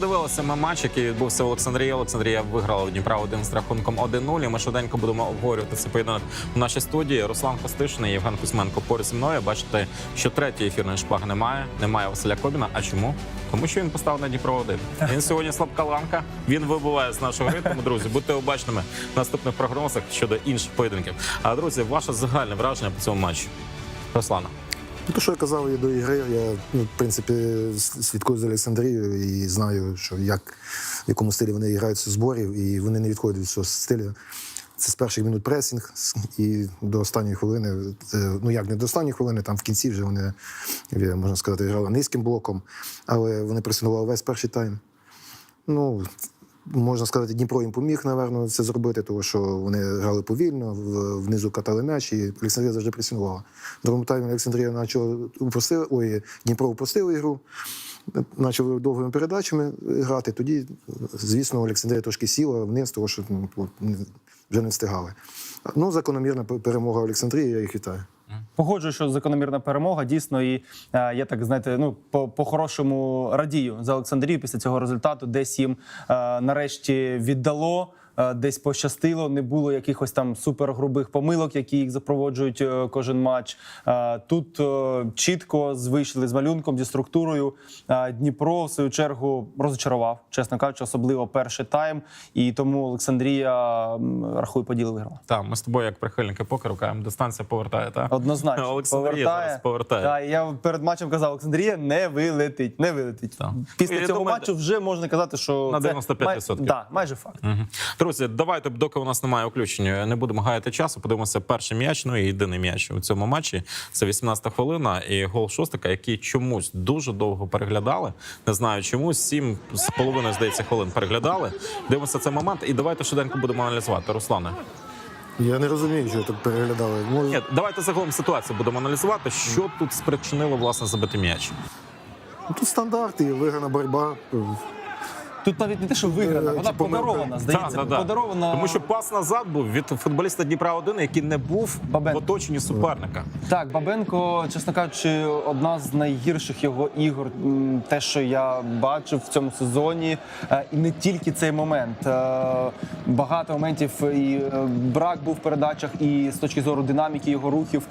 Дивилися ми матч, який відбувся в Олександрії. Олександрія виграла у Дніпра один з рахунком 1-0. І Ми швиденько будемо обговорювати цей поєдинок в нашій студії. Руслан Костишин і Євген Кузьменко поруч зі мною. Бачите, що третьої ефірної шпаги немає. Немає Василя Кобіна. А чому? Тому що він поставив на Дніпро 1 Він сьогодні слабка ланка. Він вибуває з нашого ритму. Друзі, будьте обачними в наступних прогнозах щодо інших поєдинків. А друзі, ваше загальне враження по цьому матчу? Руслана. Ну, то, що я казав до ігри, я ну, в принципі слідкую за Олександрією і знаю, що як в якому стилі вони грають з зборів, і вони не відходять від цього стилю. Це з перших минут пресінг і до останньої хвилини. е, Ну як не до останньої хвилини, там в кінці вже вони, можна сказати, грали низьким блоком, але вони пресингували весь перший тайм. Ну, можна сказати, Дніпро їм поміг, напевно, це зробити, тому що вони грали повільно, внизу катали м'яч, і Олександрія завжди пресингувала. В другому таймі Олександрія почала упростила, ой, Дніпро упростив ігру, почав довгими передачами грати. Тоді, звісно, Олександрія трошки сіла вниз, тому що ну, вже не встигали. Ну, закономірна перемога Олександрії, я їх вітаю. Погоджую, що закономірна перемога дійсно, і е, я так знаєте, ну по, по-хорошому радію за Олександрію після цього результату. Десь їм е, нарешті віддало. Е, Десь пощастило, не було якихось там супергрубих помилок, які їх запроводжують е, кожен матч. Е, Тут чітко вийшли з малюнком, зі структурою. Дніпро, в свою чергу, розочарував, чесно кажучи, особливо перший тайм. І тому Олександрія м, рахуй поділ виграла. Так, ми з тобою, як прихильники покеру, кажемо, дистанція повертає, так? Однозначно Олександрія зараз повертає. Так, я перед матчем казав, Олександрія не вилетить, не вилетить. Так. Після Я цього думаю, матчу вже можна казати, що На це 95%. Май... Да, майже факт. Мгм. Друзі, давайте, доки у нас немає включення, не будемо гаяти часу. Подивимося перший м'яч. Ну і єдиний м'яч у цьому матчі. Це 18-та хвилина і гол шостика, який чомусь дуже довго переглядали. Не знаю чому, сім з половиною здається хвилин переглядали. Дивимося цей момент, і давайте швиденько будемо аналізувати. Руслане, Я не розумію, що так переглядали. Може, ні, давайте загалом ситуацію будемо аналізувати. Що тут спричинило власне забити м'яч? ну, тут стандарти, виграна боротьба. Тут навіть не те, що виграна, Е, вона подарована. Здається, Да, да, да. подарована. Тому що пас назад був від футболіста Дніпра 1 який не був Бабенко. в оточенні суперника. Так, Бабенко, чесно кажучи, одна з найгірших його ігор. Те, що я бачив в цьому сезоні, Е, і не тільки цей момент. Е, Багато моментів і брак був в передачах, і з точки зору динаміки його рухів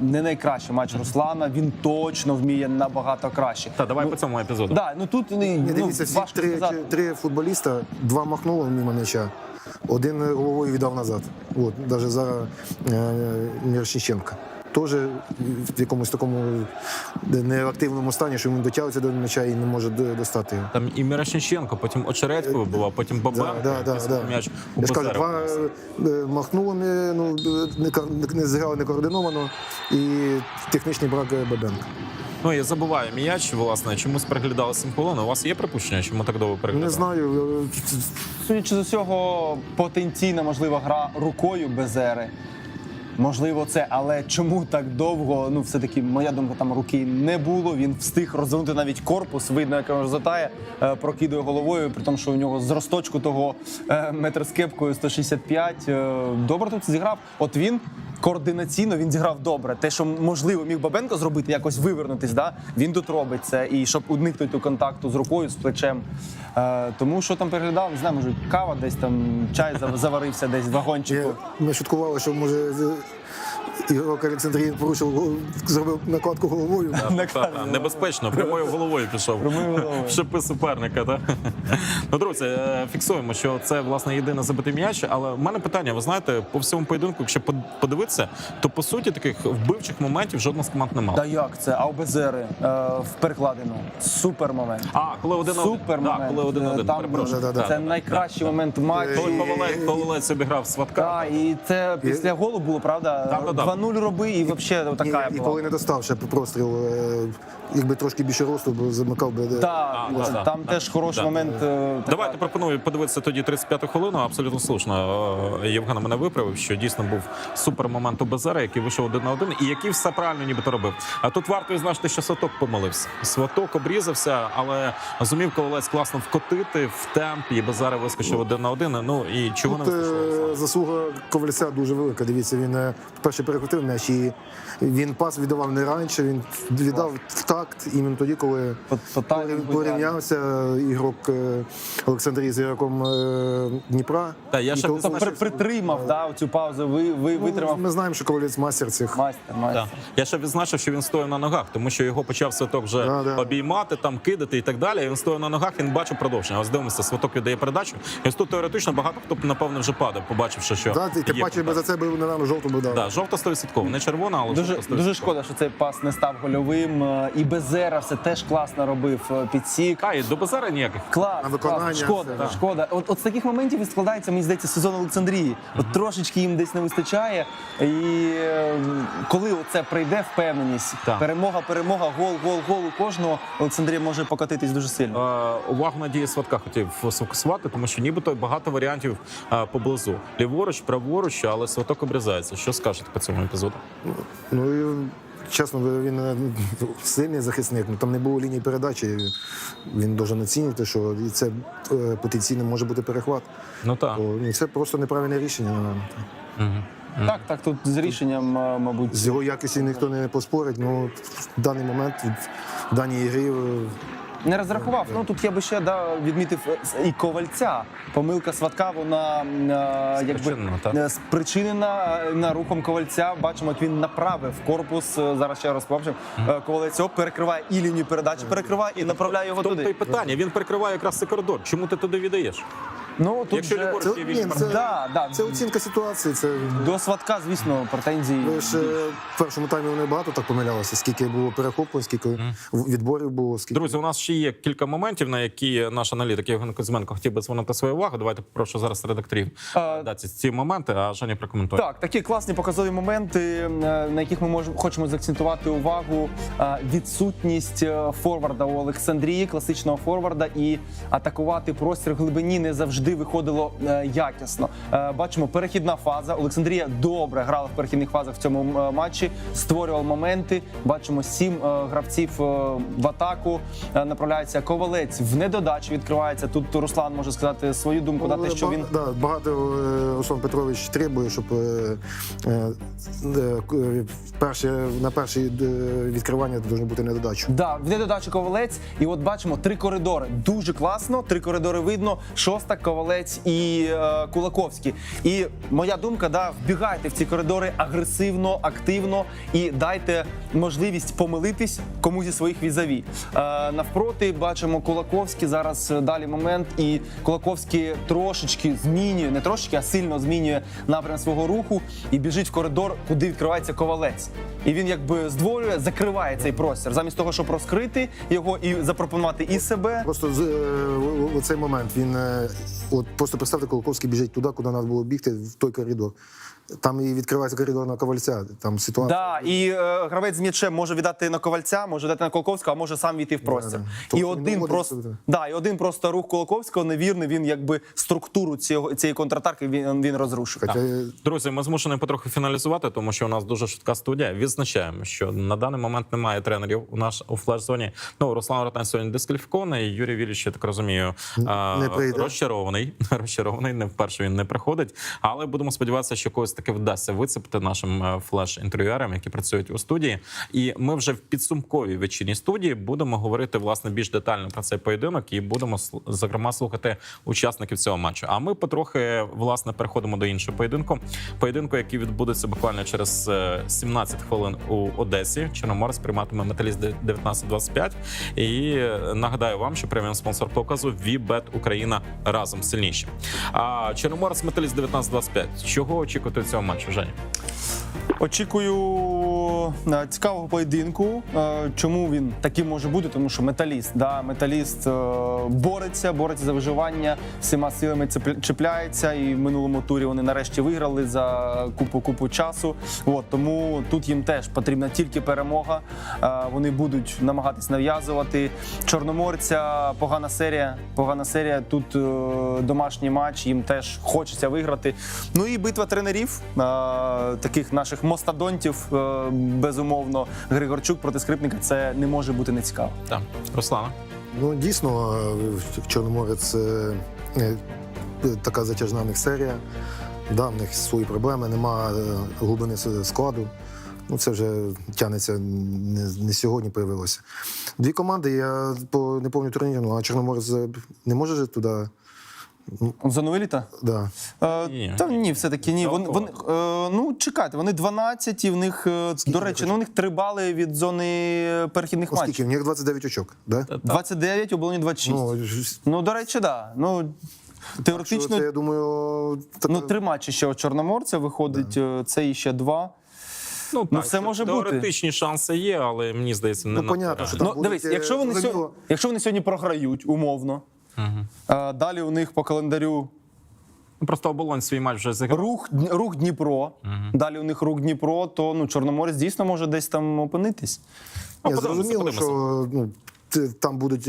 не найкращий матч Руслана. Він точно вміє набагато краще. Та давай по цьому епізоду. Да, ну тут ну, дивіться, важко три, сказати. три футболіста, два махнуло мимо м'яча, один головою віддав назад. От, навіть зараз е, Мірошниченко. Теж в якомусь такому неактивному стані, що він дотягується до м'яча і не може достати його. Там і Мірошниченко, потім Очередько був, потім Бабенко. Да, да, да, м'яч Я ж кажу, два е, махнуло не, ну, не, не зіграли некоординовано і технічний брак е, Бабенка. Ну я забуваю м'яч, власне, чомусь переглядали 7 хвилин. У вас є припущення, чому так довго переглядали? Не знаю. е, Судячи з усього, потенційна можлива гра рукою Безери. Можливо, це, але чому так довго? Ну, все-таки, моя думка, там руки не було. Він встиг розвернути навіть корпус, видно, як він розгортає, е, прокидує головою, при тому, що у нього з росточку того е, метр з кепкою 165. е, Добре тут зіграв. От він координаційно він зіграв добре. Те, що можливо міг Бабенко зробити, якось вивернутись, да? він тут робить це. І щоб уникнути контакту з рукою, з плечем. Е, тому що там переглядав, не знаю, може кава десь там, чай заварився десь в вагончику. Ми шуткували, що може ігрок Олександрії порушив, зробив накладку головою. Небезпечно, прямою головою пішов. Шипи суперника, так? Ну, друзі, е, фіксуємо, що це власне єдине забитий м'яч. Але в мене питання: ви знаєте, по всьому поєдинку, якщо подивитися, то по суті таких вбивчих моментів жодна з команд не мала. Та як це? А у Безери е, в перекладину. Супер момент. А, коли один Супер да, момент. коли один один. Е, Там перепрошую. Да, да, да. це найкращий момент матчу. Коли Павелець обіграв сватка. Так, і це після голу було, правда? Да-да-да. 2-0 роби, і взагалі І, така і була. коли не достав ще простріл, е, якби трошки більше росту, бо замикав би. Так, Да, да, да. там теж хороший Да. момент. е, така- Давайте пропоную подивитися тоді 35-ту хвилину. Абсолютно слушно. Е, Євген мене виправив, що дійсно був супер момент у Безера, який вийшов один на один, і який все правильно нібито робив. А тут варто відзначити, що Сваток помилився. Сваток обрізався, але зумів Ковалець класно вкотити в темп, і Безера вискочив один на один. Ну і чого Тут не вистачило? е, заслуга Ковальця дуже велика. Дивіться, він перший переход крутив м'яч, і він пас віддавав не раніше, він віддав в такт іменно тоді, коли По, по порівнявся ігрок е, Олександрії з ігроком е, Дніпра. Та, я ще то- при, притримав да, цю паузу, ви, ви, Ну, витримав Ми знаємо, що Ковалець мастер цих. майстер, майстер. Я ще відзначив, що він стояв на ногах, тому що його почав святок вже Да, да. обіймати, там кидати і так далі. І він стояв на ногах, він бачив продовження. Ось дивимося, святок віддає передачу. І ось тут теоретично багато хто напевно вже падав, побачивши, що Да, ти, ти бачив би за контакт. це би на жовту би дав. Да, жовта 100%, не червона, але Дуже, дуже шкода, що цей пас не став гольовим. Е, І Безера все теж класно робив е, підсік. Та, і до базара ніяких. Клас, На виконання клас. шкода, все, да. шкода. От, от з таких моментів і складається, мені здається, сезон Олександрії. От трошечки їм десь не вистачає. І коли оце прийде впевненість, Так. перемога, перемога, гол, гол, гол у кожного, Олександрія може покатитись дуже сильно. Е, увагу на дії сватка хотів сфокусувати, тому що нібито багато варіантів е, поблизу. Ліворуч, праворуч, але сваток обрізається. Що скажете по цьому епізоду? Ну і чесно, він е, сильний захисник. Ну там не було лінії передачі. Він дуже оцінювати, що це е, потенційно може бути перехват. Ну так. Ну, це просто неправильне рішення. Угу. Так, так, тут з рішенням, е, мабуть, З його якості ніхто не поспорить. але в даний момент в даній грі Не розрахував. Ну тут я би ще да, відмітив е, і ковальця. Помилка сватка, вона е, якби Спричинена, так. е, спричинена е, на рухом ковальця. Бачимо, як він направив корпус. Зараз ще раз побачив. Ковалець оп, перекриває і лінію передачі, перекриває і направляє його Тобто Той туди. питання, він перекриває якраз цей коридор. Чому ти туди віддаєш? Ну тут Якщо вже... це, ні, це, Да, да. це оцінка ситуації. Це до сватка, звісно, претензій. лише в першому таймі вони багато так помилялися. Скільки було перехоплень, скільки відборів було, скільки Друзі, у нас ще є кілька моментів, на які наш аналітик Євген Кузьменко хотів би звернути свою увагу. Давайте попрошу зараз редакторів А, дати ці моменти, а Женя прокоментує. Так, такі класні показові моменти, е, на яких ми можемо хочемо заакцентувати увагу. Е, Відсутність е, форварда у Олександрії, класичного форварда, і атакувати простір в глибині не завжди виходило е, якісно. Е, Бачимо, перехідна фаза. Олександрія добре грала в перехідних фазах в цьому е, матчі, створював моменти. Бачимо сім гравців в атаку. Направляється ковалець в недодачі. Відкривається тут. Руслан може сказати свою думку на те, що він да, багато Руслан Петрович требує, щоб перше, на перше відкривання повинно бути недодачу. Да, в недодачі ковалець, і от бачимо три коридори. Дуже класно. Три коридори видно. Шостак, ковалець і е, Кулаковський. І моя думка, да, вбігайте в ці коридори агресивно, активно і дайте можливість помилитись комусь зі своїх візаві. Е, навпроти бачимо Кулаковський. Зараз е, далі момент, і Кулаковський трошечки змінює, не трошечки, а сильно змінює напрям свого руху і біжить в коридор, куди відкривається ковалець. І він якби здвоює, закриває цей простір, замість того, щоб розкрити його і запропонувати і себе. Просто з, е, о- оцей момент він е, от просто представте, Колоковський біжить туди, куди треба було бігти, в той коридор. Там і відкривається коридор на ковальця. Там ситуація. Да, і е, гравець з м'ячем може віддати на ковальця, може дати на Колковського, а може сам війти в простір. да. І Тобто він один просто да, і один просто рух Колковського невірний. Він якби структуру цього цієї контратаки він, він розрушив. Хоча, е, Друзі, ми змушені потрохи фіналізувати, тому що у нас дуже швидка студія. Відзначаємо, що на даний момент немає тренерів у нас у флеш-зоні. Ну, Руслан Ротан сьогодні дискваліфікований. Юрій Віліч, я так розумію, не прийде. розчарований. Розчарований, не вперше він не приходить. Але будемо сподіватися, що когось таки вдасться вицепити нашим е, флеш-інтерв'юерам, які працюють у студії. І ми вже в підсумковій вечірній студії будемо говорити власне більш детально про цей поєдинок і будемо зокрема слухати учасників цього матчу. А ми потрохи власне переходимо до іншого поєдинку. Поєдинку, який відбудеться буквально через е, 17 хвилин у Одесі. Чорноморець прийматиме металіст 19-25. І е, нагадаю вам, що преміум спонсор показу Вібет Україна разом сильніші. А Чорноморець металіст 19-25. Чого очікувати цього матчу, Женя? Очікую е, цікавого поєдинку. Е, Чому він таким може бути? Тому що металіст, да, металіст е, бореться, бореться за виживання, всіма силами чіпляється. І в минулому турі вони нарешті виграли за купу купу часу. От тому тут їм теж потрібна тільки перемога. Вони будуть намагатись нав'язувати чорноморця. Погана серія. Погана серія. Тут домашній матч. Їм теж хочеться виграти. Ну і битва тренерів, таких наших мостадонтів, безумовно, Григорчук проти скрипника. Це не може бути нецікаво. Так, Руслана. Ну, дійсно, е, Чорноморець е, така затяжна них серія. Да, в них свої проблеми, нема е, глибини складу. Ну, це вже тягнеться не, не сьогодні появилося. Дві команди, я по не пам'ятаю турнір, ну, а Чорноморець не може же туди. За нове літо? Да. Е, Ні. Та ні, все-таки ні. Вони, вони, е, ну, чекайте, вони 12, і в них, е, до речі, ну, у них 3 бали від зони перехідних Оскільки матчів. в них 29 очок, да? 29, у Болоні 26. Ну, Ну, до речі, так. Да. Ну, що теоретично, це, я думаю, так, ну, три матчі ще у Чорноморця виходить, е, це і ще два. Ну, Ну, все може бути. Теоретичні шанси є, але мені здається, не Ну, понятно, що там Ну, будуть, дивись, е, якщо вони, зрозуміло. сьогодні, якщо вони сьогодні програють, умовно, е, далі у них по календарю Ну, Просто оболонь свій матч вже зіграв. рух, рух Дніпро, далі у них рух Дніпро, то ну, Чорноморець дійсно може десь там опинитись. Ну, зрозуміло, що ну, там будуть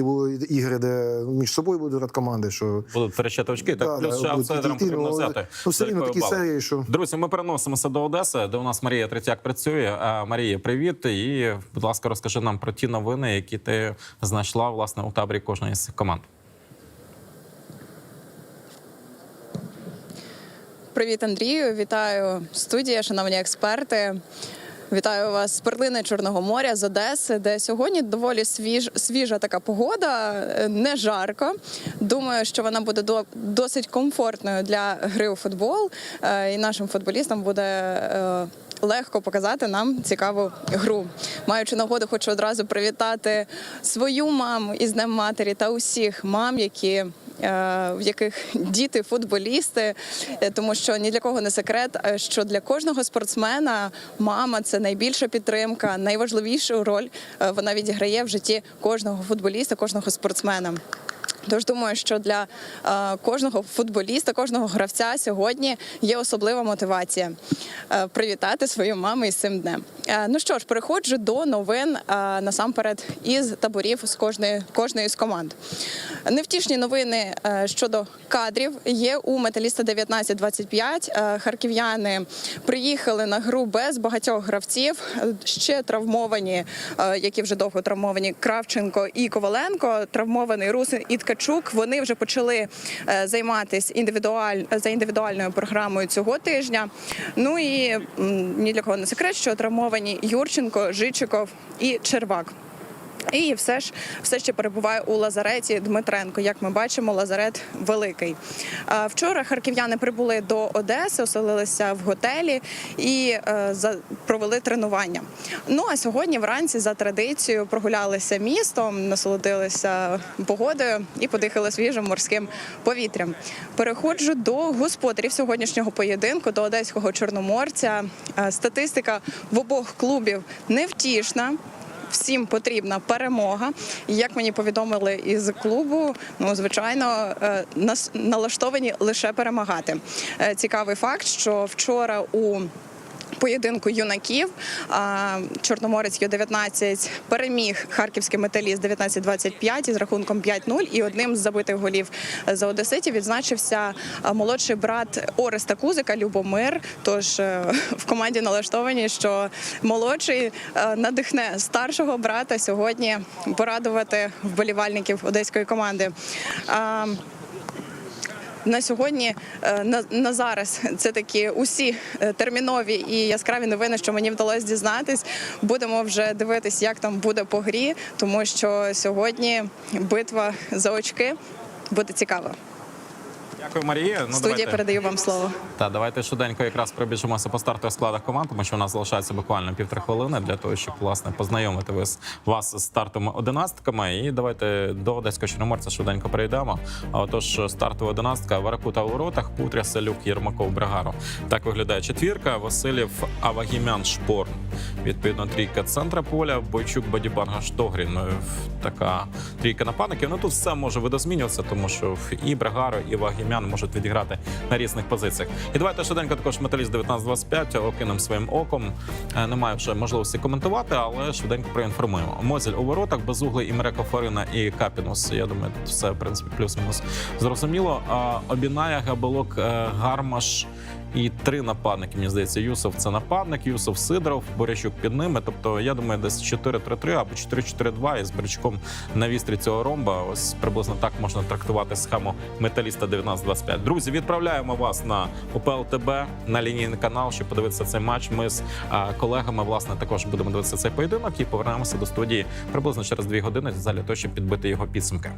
ігри, де між собою будуть грати команди, що Будуть втрачати очки, так Да, плюс да, ще будуть аутсайдерам потрібно ну, взяти. ну, все рівно такі серії, що- Друзі, ми переносимося до Одеси, де у нас Марія Третяк працює. А, Марія, привіт. І, будь ласка, розкажи нам про ті новини, які ти знайшла власне у таборі кожної з команд. Привіт, Андрію! Вітаю студія, шановні експерти. Вітаю вас з перлини Чорного моря з Одеси, де сьогодні доволі свіж, свіжа така погода, е, не жарко. Думаю, що вона буде до, досить комфортною для гри у футбол, е, і нашим футболістам буде. е, Легко показати нам цікаву гру. Маючи нагоду, хочу одразу привітати свою маму із Днем матері та усіх мам, які в яких діти футболісти, Е, тому що ні для кого не секрет, е, що для кожного спортсмена мама це найбільша підтримка, найважливішу роль е, вона відіграє в житті кожного футболіста, кожного спортсмена. Тож думаю, що для е, кожного футболіста, кожного гравця сьогодні є особлива мотивація е, привітати свою маму із цим днем. Е, ну що ж, переходжу до новин е, насамперед із таборів з кожної кожної з команд. Невтішні новини е, щодо кадрів є у металіста 1925. Е, Харків'яни приїхали на гру без багатьох гравців. Ще травмовані, е, які вже довго травмовані Кравченко і Коваленко. Травмований Русин і Ткачук. Вони вже почали е, займатися індивідуаль за індивідуальною програмою цього тижня. Ну і ні для кого не секрет, що травмовані Юрченко, Жичиков і Червак. І все ж все ще перебуває у лазареті Дмитренко. Як ми бачимо, лазарет великий. Вчора харків'яни прибули до Одеси, оселилися в готелі і е, провели тренування. Ну а сьогодні вранці за традицією прогулялися містом, насолодилися погодою і подихали свіжим морським повітрям. Переходжу до господарів сьогоднішнього поєдинку, до одеського чорноморця. Е, Статистика в обох клубів невтішна. Всім потрібна перемога. І як мені повідомили із клубу, ну звичайно, е, нас налаштовані лише перемагати. Е, Цікавий факт, що вчора у Поєдинку юнаків Чорноморець Ю-19 переміг харківський металіст 19-25 із рахунком 5-0. І одним з забитих голів за Одеситів відзначився молодший брат Ореста Кузика Любомир. Тож е, в команді налаштовані, що молодший е, надихне старшого брата сьогодні порадувати вболівальників одеської команди. На сьогодні е, на, на зараз це такі усі е, термінові і яскраві новини, що мені вдалося дізнатись. Будемо вже дивитись, як там буде по грі, тому що сьогодні битва за очки буде цікава. Дякую, Марія. Ну, Студія давайте. передаю вам слово. Та давайте швиденько якраз пробіжимося по стартових складах команд, тому що у нас залишається буквально півтори хвилини для того, щоб власне познайомити вас, вас з стартовими одинадцятками. І давайте до одеського чорноморця швиденько перейдемо. А отож, стартова одинадцятка Варакута у воротах, Путря, Селюк, Єрмаков, Брагаро. Так виглядає четвірка. Василів Авагімян Шпорн. Відповідно, трійка центра поля, Бойчук, Бадібанга, Штогрін. Ну, Така трійка нападників. Ну тут все може видозмінюватися, тому що і Брагаро, і Вагімян можуть відіграти на різних позиціях. І давайте швиденько також металіст 1925 окинемо своїм оком. Е, Немає вже можливості коментувати, але швиденько проінформуємо. Мозель у воротах, безуглий Імрека Фарина і Капінус. Я думаю, тут все в принципі плюс-мінус зрозуміло. Обінає Обіная, Габелок, е, Гармаш. І три нападники, мені здається, Юсов це нападник, Юсов Сидоров, Борячук під ними. Тобто, я думаю, десь 4-3-3 або 4-4-2 із Борячуком на вістрі цього ромба. Ось приблизно так можна трактувати схему металіста 19-25. 19-25. Друзі, відправляємо вас на ТБ на лінійний канал, щоб подивитися цей матч. Ми з колегами власне також будемо дивитися цей поєдинок і повернемося до студії приблизно через дві години для того, щоб підбити його підсумки.